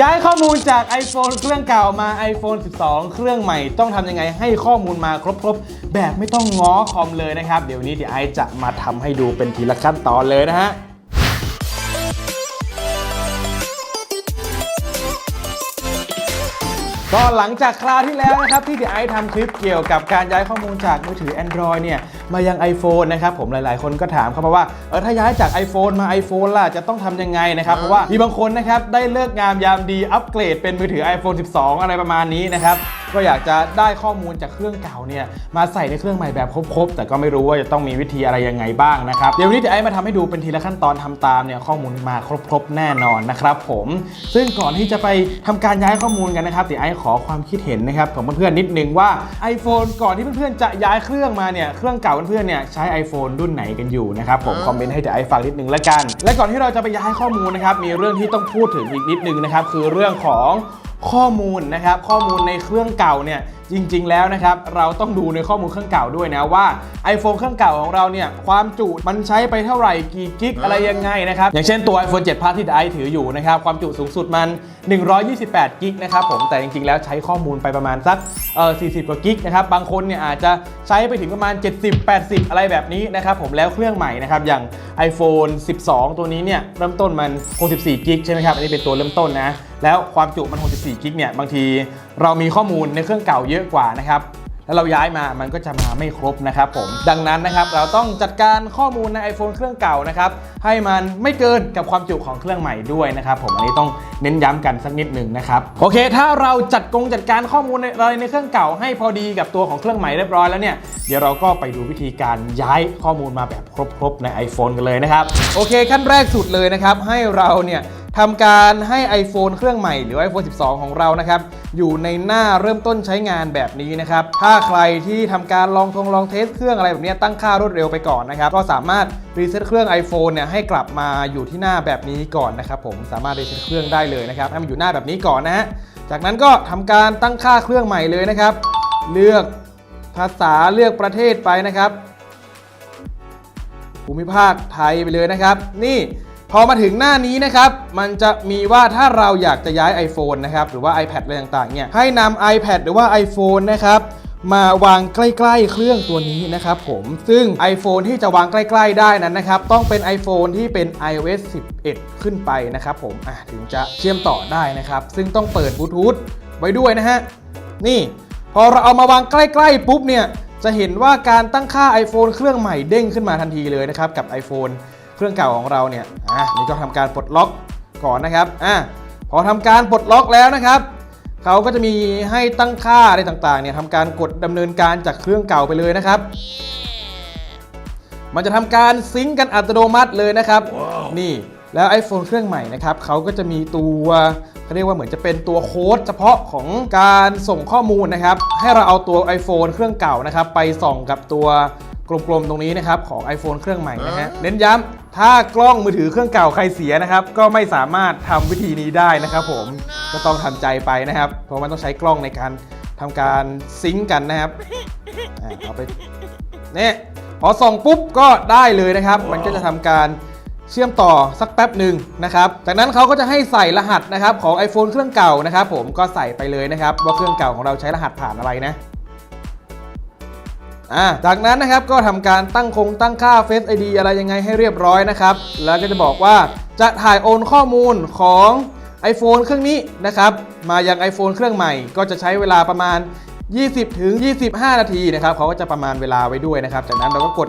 ย้ายข้อมูลจาก iPhone เครื่องเก่ามา iPhone 12 เครื่องใหม่ต้องทำยังไงให้ข้อมูลมาครบๆ แบบไม่ต้องง้อคอมเลยนะครับ เดี๋ยวนนี้เดี๋ยวไอซ์จะมาทำให้ดูเป็นทีละขั้นตอนเลยนะฮะก็หลังจากคราวที่แล้วนะครับที่เดี๋ยวไอซ์ทำคลิปเกี่ยวกับการย้ายข้อมูลจากมือถือ Android เนี่ย มายัง iPhone นะครับผมหลายๆ คนก็ถามเข้ามาว่าเออถ้าย้ายจาก iPhone มา iPhone ล่ะจะต้องทำยังไงนะครับเพราะว่ามีบางคนนะครับได้เลิกงามยามดีอัปเกรดเป็นมือถือ iPhone 12 อะไรประมาณนี้นะครับก็อยากจะได้ข้อมูลจากเครื่องเก่าเนี่ยมาใส่ในเครื่องใหม่แบบครบๆ แต่ก็ไม่รู้ว่าจะต้องมีวิธีอะไรยังไงบ้างนะครับเดี๋ยววนนี้เดี๋ยวไอ้มาทำให้ดูเป็นทีละขั้นตอนทำตามเนี่ยข้อมูลมาครบๆ แน่นอนนะครับผมซึ่งก่อนที่จะไปทำการย้ายข้อมูลกันนะครับเดี๋ยวไอ้ขอความคิดเห็นนะครับของเพื่อนๆนิดนึงว่า iPhone ก่อนที่เพื่อนๆจะย้ายเครื่องมาเนี่ยเครื่องเก่าเพื่อนๆเนี่ยใช้ iPhone รุ่นไหนกันอยู่นะครับผมคอมเมนต์ให้เดี๋ยวไอ้ฟังนิดนึงแล้วกัน และก่อนที่เราจะไปย้ายข้อมูลนะครับมีเรื่องที่ต้องพูดถึงอีกนิดนึงนะครับคือเรื่องของ ข้อมูลนะครับ ข้อมูลในเครื่องเก่าเนี่ยจริง ๆ แล้วนะครับ เราต้องดูในข้อมูลเครื่องเก่าด้วยนะว่า iPhone เครื่องเก่าของเราเนี่ยความจุมันใช้ไปเท่าไหร่กี่กิกอะไรยังไงนะครับ อย่างเช่นตัว iPhone 7 Plus ที่ไอถืออยู่นะครับ ความจุสูงสุดมัน 128 กิกนะครับผมแต่จริง ๆ แล้วใช้ข้อมูลไปประมาณสักเออ40 กว่ากิกนะครับ บางคนเนี่ยอาจจะใช้ไปถึงประมาณ 70 80 อะไรแบบนี้นะครับผมแล้วเครื่องใหม่นะครับอย่าง iPhone 12 ตัวนี้เนี่ยเริ่มต้นมัน64กิกใช่ไหมครับอันนี้เป็นตัวเริ่มต้นนะ แล้วความจุมัน 64 กิกเนี่ยบางทีเรามีข้อมูลในเครื่องเก่าเยอะกว่านะครับแล้วเราย้ายมามันก็จะมาไม่ครบนะครับผม ดังนั้นนะครับเราต้องจัดการข้อมูลใน iPhone เครื่องเก่านะครับให้มันไม่เกินกับความจุของเครื่องใหม่ด้วยนะครับผมอันนี้ต้องเน้นย้ำกันสักนิดหนึ่งนะครับโอเค ถ้าเราจัดกงจัดการข้อมูลในอะไรในเครื่องเก่า ให้พอดีกับตัวของเครื่องใหม่เรียบร้อยแล้วเนี่ยเดี๋ยวเราก็ไปดูวิธีการย้ายข้อมูลมาแบบครบๆใน iPhone กันเลยนะครับโอเคขั้นแรกสุดเลยนะครับให้เราเนี่ย ทำการให้ iPhone เครื่องใหม่หรือ iPhone 12 ของเรานะครับ อยู่ในหน้าเริ่มต้นใช้งานแบบนี้นะครับ ถ้าใครที่ทำการลองทงลองเทสเครื่องอะไรแบบนี้ตั้งค่ารวดเร็วไปก่อนนะครับ ก็สามารถรีเซ็ตเครื่อง iPhone เนี่ยให้กลับมาอยู่ที่หน้าแบบนี้ก่อนนะครับผมสามารถรีเซ็ตเครื่องได้เลยนะครับให้มันอยู่หน้าแบบนี้ก่อนนะฮะจากนั้นก็ทำการตั้งค่าเครื่องใหม่เลยนะครับ เลือกภาษาเลือกประเทศไปนะครับ ภูมิภาคไทยไปเลยนะครับ นี่ พอมาถึงหน้านี้นะครับ มันจะมีว่าถ้าเราอยากจะย้าย iPhone นะครับ หรือว่า iPad อะไรต่างๆเนี่ย ให้นำ iPad หรือว่า iPhone นะครับมาวางใกล้ๆ เครื่องตัวนี้นะครับผม ซึ่ง iPhone ที่จะวางใกล้ๆได้นั้นนะครับ ต้องเป็น iPhone ที่เป็น iOS 11 ขึ้นไปนะครับผมอะถึงจะเชื่อมต่อได้นะครับ ซึ่งต้องเปิดบลูทูธไว้ด้วยนะฮะ นี่ พอเราเอามาวางใกล้ๆ ปุ๊บเนี่ย จะเห็นว่าการตั้งค่า iPhone เครื่องใหม่เด้งขึ้นมาทันทีเลยนะครับ กับ iPhone รื่องเก่าของเราเนี่ยอะนี่ก็ทำการปลดล็อกก่อนนะครับอะพอทำการปลดล็อกแล้วนะครับเขาก็จะมีให้ตั้งค่าอะไรต่างๆเนี่ยทำการกดดำเนินการจากเครื่องเก่าไปเลยนะครับ มันจะทำการซิงก์กันอัตโนมัติเลยนะครับนี่แล้ว iPhone เครื่องใหม่นะครับเขาก็จะมีตัวเขาเรียกว่าเหมือนจะเป็นตัวโค้ดเฉพาะของการส่งข้อมูลนะครับ ให้เราเอาตัว iPhone เครื่องเก่านะครับ ไปส่องกับตัวกลมๆตรงนี้นะครับของ iPhone เครื่องใหม่นะฮะเน้นย้ำ ถ้ากล้องมือถือเครื่องเก่าใครเสียนะครับ ก็ไม่สามารถทำวิธีนี้ได้นะครับผมก็ต้องทำใจไปนะครับ เพราะมันต้องใช้กล้องในการทำการซิงก์กันนะครับอะเอาไปเนี่ยพอส่องปุ๊บก็ได้เลยนะครับ มันก็จะทำการเชื่อมต่อสักแป๊บหนึ่งนะครับ จากนั้นเขาก็จะให้ใส่รหัสนะครับของ iPhone เครื่องเก่านะครับ ผมก็ใส่ไปเลยนะครับ ว่าเครื่องเก่าของเราใช้รหัสผ่านอะไรนะ อ่าจากนั้นนะครับก็ทำการตั้งคงตั้งค่า Face ID อะไรยังไงให้เรียบร้อยนะครับ แล้วก็จะบอกว่าจะถ่ายโอนข้อมูลของ iPhone เครื่องนี้นะครับมายัง iPhone เครื่องใหม่ ก็จะใช้เวลาประมาณ 20ถึง25 นาทีนะครับเขาก็จะประมาณเวลาไว้ด้วยนะครับ จากนั้นเราก็กด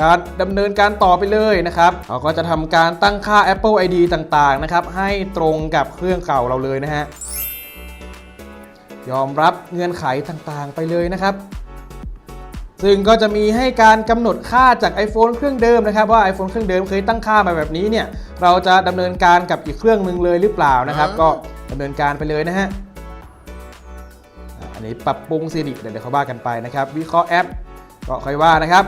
การดำเนินการต่อไปเลยนะครับเขาก็จะทำการตั้งค่า Apple ID ต่างๆนะครับให้ตรงกับเครื่องเก่าเราเลยนะฮะยอมรับเงื่อนไขต่างๆไปเลยนะครับ ซึ่งก็จะมีให้การกำหนดค่าจาก iPhone เครื่องเดิมนะครับว่า iPhone เครื่องเดิมเคยตั้งค่ามาแบบนี้เนี่ยเราจะดำเนินการกับอีกเครื่องหนึ่งเลยหรือเปล่านะครับ ก็ดำเนินการไปเลยนะฮะอะอันนี้ปรับปรุงซีดิเดี๋ยวเดี๋ยวเขาว่ากันไปนะครับ วิเคราะห์แอปก็ค่อยว่านะครับ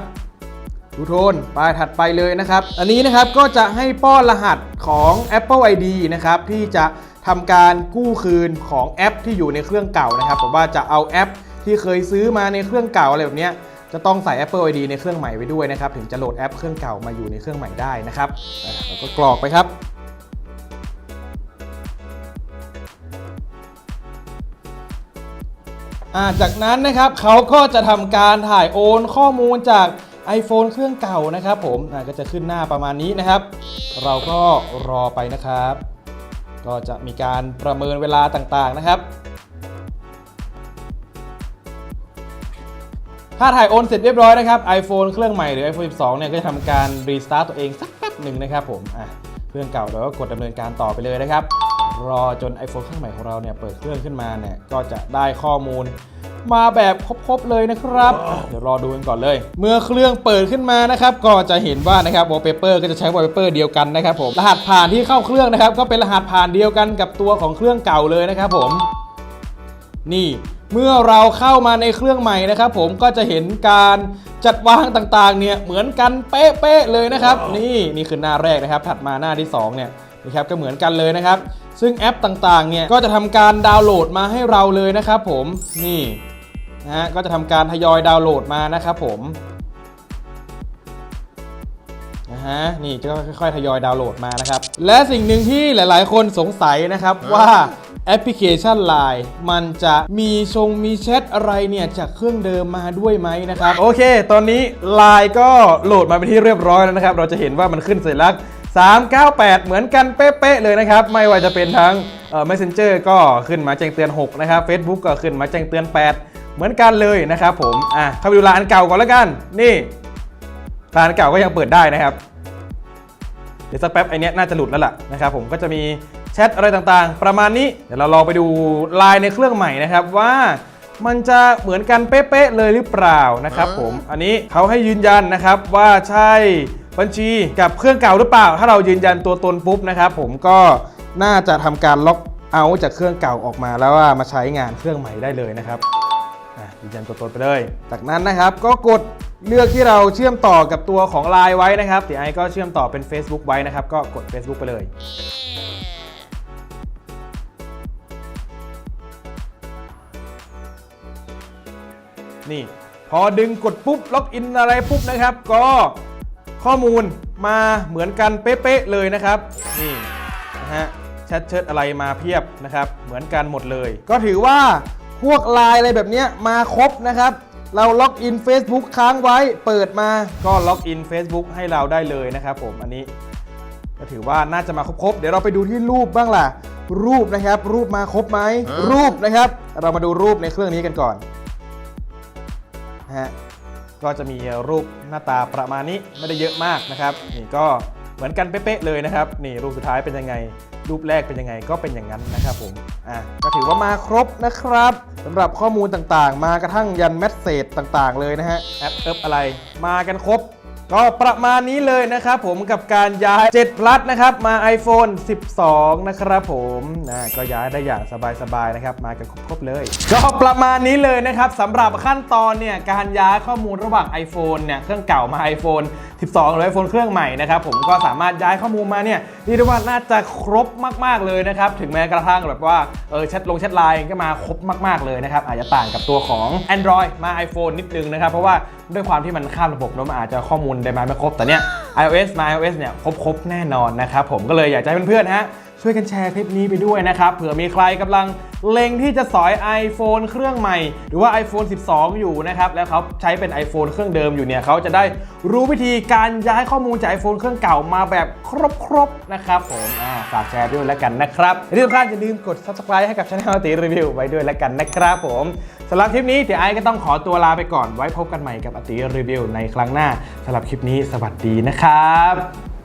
ดูโทนไปถัดไปเลยนะครับ อันนี้นะครับก็จะให้ป้อนรหัสของ Apple ID นะครับที่จะทำการกู้คืนของแอปที่อยู่ในเครื่องเก่านะครับผมว่าจะเอาแอปที่เคยซื้อมาในเครื่องเก่าอะไรแบบเนี้ย จะต้องใส่ Apple ID ในเครื่องใหม่ไว้ด้วยนะครับ ถึงจะโหลดแอปเครื่องเก่ามาอยู่ในเครื่องใหม่ได้นะครับแล้วก็กรอกไปครับจากนั้นนะครับเขาก็จะทำการถ่ายโอนข้อมูลจาก iPhone เครื่องเก่านะครับผมก็จะขึ้นหน้าประมาณนี้นะครับ เราก็รอไปนะครับ ก็จะมีการประเมินเวลาต่างๆนะครับ ถ้าถ่ายโอนเสร็จเรียบร้อยนะครับ iPhone เครื่องใหม่หรือ iPhone 12 เนี่ยก็จะทำการรีสตาร์ตตัวเองสักแป๊บหนึ่งนะครับผมอะเครื่องเก่าเราก็กดดำเนินการต่อไปเลยนะครับ รอจน iPhone เครื่องใหม่ของเราเนี่ยเปิดเครื่องขึ้นมาเนี่ยก็จะได้ข้อมูลมาแบบครบๆเลยนะครับ เดี๋ยวรอดูกันก่อนเลย เมื่อเครื่องเปิดขึ้นมานะครับ ก็จะเห็นว่านะครับ wallpaper ก็จะใช้ wallpaper เดียวกันนะครับผม รหัสผ่านที่เข้าเครื่องนะครับ ก็เป็นรหัสผ่านเดียวกันกับตัวของเครื่องเก่าเลยนะครับผม นี่เมื่อเราเข้ามาในเครื่องใหม่นะครับ ผมก็จะเห็นการจัดวางต่างๆ เนี่ยเหมือนกันเป๊ะๆเลยนะครับ นี่นี่คือหน้าแรกนะครับ ถัดมาหน้าที่สองเนี่ยนะครับก็เหมือนกันเลยนะครับ ซึ่งแอปต่างๆ เนี่ยก็จะทำการดาวน์โหลดมาให้เราเลยนะครับ ผมนี่นะฮะก็จะทำการทยอยดาวน์โหลดมานะครับผมนะฮะนี่จะค่อยๆทยอยดาวน์โหลดมานะครับ และสิ่งหนึ่งที่หลาย ๆ คนสงสัยนะครับว่า แอปพลิเคชัน Line มันจะมีชงมีแชทอะไรเนี่ยจากเครื่องเดิมมาด้วยไหมนะครับ โอเค ตอนนี้ Line ก็โหลดมาเป็นที่เรียบร้อยแล้วนะครับ เราจะเห็นว่ามันขึ้นสัญลักษณ์398 เหมือนกันเป๊ะๆเลยนะครับ ไม่ว่าจะเป็นทั้งเอ่อ Messenger ก็ขึ้นมาแจ้งเตือน 6 นะครับ Facebook ก็ขึ้นมาแจ้งเตือน 8 เหมือนกันเลยนะครับผม อะเข้าไปดูร้านเก่าก่อนแล้วกัน นี่ ร้านเก่าก็ยังเปิดได้นะครับ เดี๋ยวสักแป๊บไอเนี้ยน่าจะหลุดแล้วล่ะนะครับผมก็จะมี แชทอะไรต่างๆ ประมาณนี้เดี๋ยวเราลองไปดูไลน์ในเครื่องใหม่นะครับว่ามันจะเหมือนกันเป๊ะๆเลยหรือเปล่านะครับผมอันนี้เขาให้ยืนยันนะครับว่าใช่บัญชีกับเครื่องเก่าหรือเปล่า ถ้าเรายืนยันตัวตนปุ๊บนะครับผมก็น่าจะทำการล็อกเอาท์จากเครื่องเก่าออกมาแล้วว่ามาใช้งานเครื่องใหม่ได้เลยนะครับอะยืนยันตัวตนไปเลย จากนั้นนะครับก็กดเลือกที่เราเชื่อมต่อกับตัวของ Line ไว้นะครับเดี๋ยวไอก็เชื่อมต่อเป็น Facebook ไว้นะครับ ก็กด Facebook ไปเลย นี่ พอดึงกดปุ๊บล็อกอินอะไรปุ๊บนะครับ ก็ข้อมูลมาเหมือนกันเป๊ะๆเลยนะครับ นี่นะฮะแชทเชิดอะไรมาเพียบนะครับ เหมือนกันหมดเลย ก็ถือว่าพวกไลน์อะไรแบบนี้มาครบนะครับ เราล็อกอิน Facebook ค้างไว้เปิดมาก็ล็อกอิน Facebook ให้เราได้เลยนะครับผมอันนี้ก็ถือว่าน่าจะมาครบๆ เดี๋ยวเราไปดูที่รูปบ้างล่ะ รูปนะครับ รูปมาครบไหมรูปนะครับ เรามาดูรูปในเครื่องนี้กันก่อน ฮะก็จะมีรูปหน้าตาประมาณนี้ไม่ได้เยอะมากนะครับ นี่ก็เหมือนกันเป๊ะๆเลยนะครับนี่รูปสุดท้ายเป็นยังไง รูปแรกเป็นยังไงก็เป็นอย่างนั้นนะครับผมอะก็ถือว่ามาครบนะครับสำหรับข้อมูลต่างๆ มากระทั่งยันแมสเซจต่างๆ เลยนะฮะแอปเอิบอะไรมากันครบ ก็ประมาณนี้เลยนะครับผมกับการย้าย 7 plus นะครับ มา iPhone 12 นะครับผมนะก็ย้ายได้อย่างสบายๆนะครับ มากันครบๆเลย ก็ประมาณนี้เลยนะครับสำหรับขั้นตอนเนี่ยการย้ายข้อมูลระหว่าง iPhone เนี่ยเครื่องเก่ามา iPhone 12 หรือ iPhone เครื่องใหม่นะครับผมก็สามารถย้ายข้อมูลมาเนี่ยเรียกได้ว่าน่าจะครบมากๆเลยนะครับถึงแม้กระทั่งแบบว่าเออแชทลงแชทไลน์ก็มาครบมากๆเลยนะครับอาจจะต่างกับตัวของ Android มา iPhone นิดนึงนะครับเพราะว่าด้วยความที่มันข้ามระบบเนาะมันอาจจะข้อมูลได้มาไม่ครบแต่เนี้ย iOS มา iOS เนี่ยครบๆแน่นอนนะครับผมก็เลยอยากจะให้เพื่อนๆนะฮะ ช่วยกันแชร์คลิปนี้ไปด้วยนะครับ เผื่อมีใครกำลังเล็งที่จะสอย iPhone เครื่องใหม่ หรือว่า iPhone 12 อยู่นะครับ แล้วเขาใช้เป็น iPhone เครื่องเดิมอยู่เนี่ยเขาจะได้รู้วิธีการย้ายข้อมูลจาก iPhone เครื่องเก่ามาแบบครบๆนะครับผมฝากแชร์ด้วยแล้วกันนะครับที่สำคัญอย่าลืมกด subscribe ให้กับช่องตีรีวิวไว้ด้วยแล้วกันนะครับผมสำหรับคลิปนี้เดี๋ยวไอ้ก็ต้องขอตัวลาไปก่อนไว้พบกันใหม่กับอติรีวิวในครั้งหน้าสำหรับคลิปนี้สวัสดีนะครับ